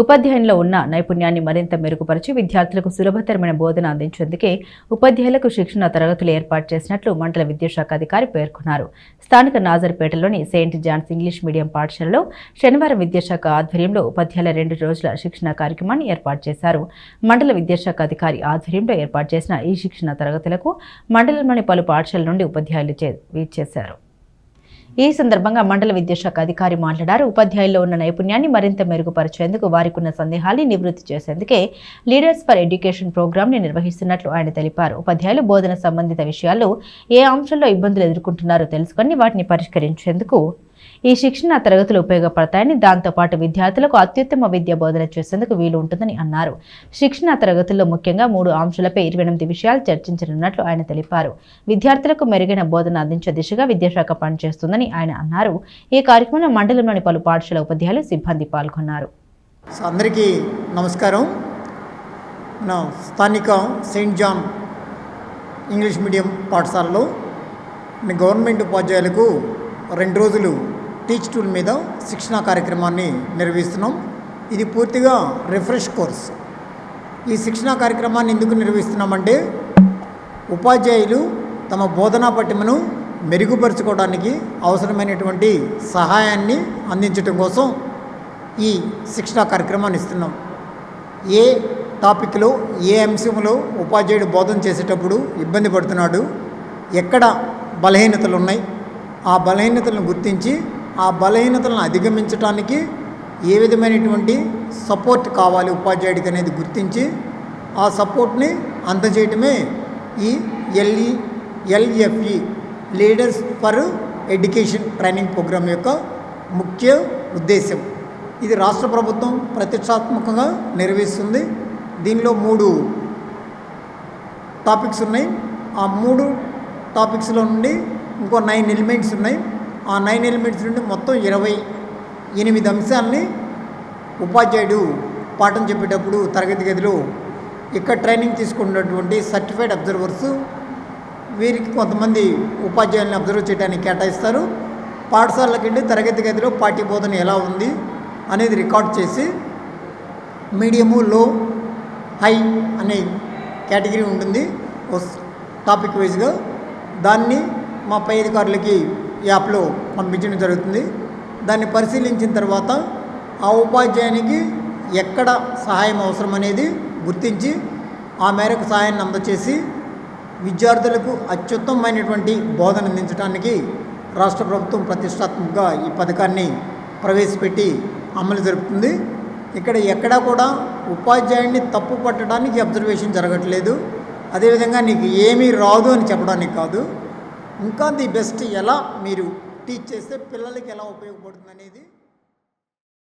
ఉపాధ్యాయంలో ఉన్న నైపుణ్యాన్ని మరింత మెరుగుపరిచి విద్యార్థులకు సులభతరమైన బోధన అందించేందుకే ఉపాధ్యాయులకు శిక్షణ తరగతులు ఏర్పాటు చేసినట్లు మండల విద్యాశాఖ అధికారి పేర్కొన్నారు. స్థానిక నాజర్పేటలోని సెయింట్ జాన్స్ ఇంగ్లీష్ మీడియం పాఠశాలలో శనివారం విద్యాశాఖ ఆధ్వర్యంలో ఉపాధ్యాయుల రెండు రోజుల శిక్షణ కార్యక్రమాన్ని ఏర్పాటు చేశారు. మండల విద్యాశాఖ అధికారి ఆధ్వర్యంలో ఏర్పాటు చేసిన ఈ శిక్షణ తరగతులకు మండలంలోని పలు పాఠశాలల నుండి ఉపాధ్యాయులు చేశారు ఈ సందర్భంగా మండల విద్యాశాఖ అధికారి మాట్లాడారు. ఉపాధ్యాయుల్లో ఉన్న నైపుణ్యాన్ని మరింత మెరుగుపరిచేందుకు వారికి ఉన్న సందేహాన్ని నివృత్తి చేసేందుకే లీడర్స్ ఫర్ ఎడ్యుకేషన్ ప్రోగ్రామ్ని నిర్వహిస్తున్నట్లు ఆయన తెలిపారు. ఉపాధ్యాయులు బోధన సంబంధిత విషయాల్లో ఏ అంశంలో ఇబ్బందులు ఎదుర్కొంటున్నారో తెలుసుకొని వాటిని పరిష్కరించేందుకు ఈ శిక్షణ తరగతులు ఉపయోగపడతాయని దాంతోపాటు విద్యార్థులకు అత్యుత్తమ విద్య బోధన చేసేందుకు వీలు ఉంటుందని అన్నారు. శిక్షణ తరగతుల్లో ముఖ్యంగా మూడు అంశాలపై ఇరవై ఎనిమిది విషయాలు చర్చించనున్నట్లు ఆయన తెలిపారు. విద్యార్థులకు మెరుగైన బోధన అందించే దిశగా విద్యాశాఖ పనిచేస్తుందని ఆయన అన్నారు. ఈ కార్యక్రమంలో మండలంలోని పలు పాఠశాల ఉపాధ్యాయులు సిబ్బంది పాల్గొన్నారు. సో అందరికీ నమస్కారం. మన స్థానిక సెయింట్ జాన్ ఇంగ్లీష్ మీడియం పాఠశాలలో గవర్నమెంట్ ఉపాధ్యాయులకు రెండు రోజులు టీచ్ టూల్ మీద శిక్షణా కార్యక్రమాన్ని నిర్వహిస్తున్నాం. ఇది పూర్తిగా రిఫ్రెష్ కోర్స్. ఈ శిక్షణా కార్యక్రమాన్ని ఎందుకు నిర్వహిస్తున్నామంటే ఉపాధ్యాయులు తమ బోధనా పట్టిమను మెరుగుపరుచుకోవడానికి అవసరమైనటువంటి సహాయాన్ని అందించడం కోసం ఈ శిక్షణా కార్యక్రమాన్ని ఇస్తున్నాం. ఏ టాపిక్లో ఏ అంశంలో ఉపాధ్యాయుడు బోధన చేసేటప్పుడు ఇబ్బంది పడుతున్నాడు ఎక్కడ బలహీనతలు ఉన్నాయి ఆ బలహీనతలను గుర్తించి ఆ బలహీనతలను అధిగమించడానికి ఏ విధమైనటువంటి సపోర్ట్ కావాలి ఉపాధ్యాయుడికి అనేది గుర్తించి ఆ సపోర్ట్ని అందజేయటమే ఈ LE LFE leaders for education training programme యొక్క ముఖ్య ఉద్దేశం ఇది రాష్ట్ర ప్రభుత్వం ప్రతిష్టాత్మకంగా నిర్వహిస్తుంది. దీనిలో మూడు టాపిక్స్ ఉన్నాయి. ఆ మూడు టాపిక్స్లో నుండి ఇంకో నైన్ ఎలిమెంట్స్ ఉన్నాయి. ఆ నైన్ ఎలిమెంట్స్ నుండి మొత్తం ఇరవై ఎనిమిది అంశాలని ఉపాధ్యాయుడు పాఠం చెప్పేటప్పుడు తరగతి గదిలో ఇక్కడ ట్రైనింగ్ తీసుకున్నటువంటి సర్టిఫైడ్ అబ్జర్వర్స్ వీరికి కొంతమంది ఉపాధ్యాయుల్ని అబ్జర్వ్ చేయడానికి కేటాయిస్తారు. పాఠశాలకి వెళ్ళి తరగతి గదిలో పాఠ్యబోధన ఎలా ఉంది అనేది రికార్డ్ చేసి మీడియము లో హై అనే కేటగిరీ ఉంటుంది. టాపిక్ వైజ్గా దాన్ని మా పై అధికారులకి యాప్లో పంపించడం జరుగుతుంది. దాన్ని పరిశీలించిన తర్వాత ఆ ఉపాధ్యాయునికి ఎక్కడ సహాయం అవసరం అనేది గుర్తించి ఆ మేరకు సహాయాన్ని అందచేసి విద్యార్థులకు అత్యుత్తమమైనటువంటి బోధన అందించడానికి రాష్ట్ర ప్రభుత్వం ప్రతిష్టాత్మకంగా ఈ పథకాన్ని ప్రవేశపెట్టి అమలు జరుపుతుంది. ఇక్కడ ఎక్కడా కూడా ఉపాధ్యాయుడిని తప్పు పట్టడానికి అబ్జర్వేషన్ జరగట్లేదు. అదేవిధంగా నీకు ఏమీ రాదు అని చెప్పడానికి కాదు. ఇంకా ది బెస్ట్ ఎలా మీరు టీచ్ చేస్తే పిల్లలకి ఎలా ఉపయోగపడుతుంది అనేది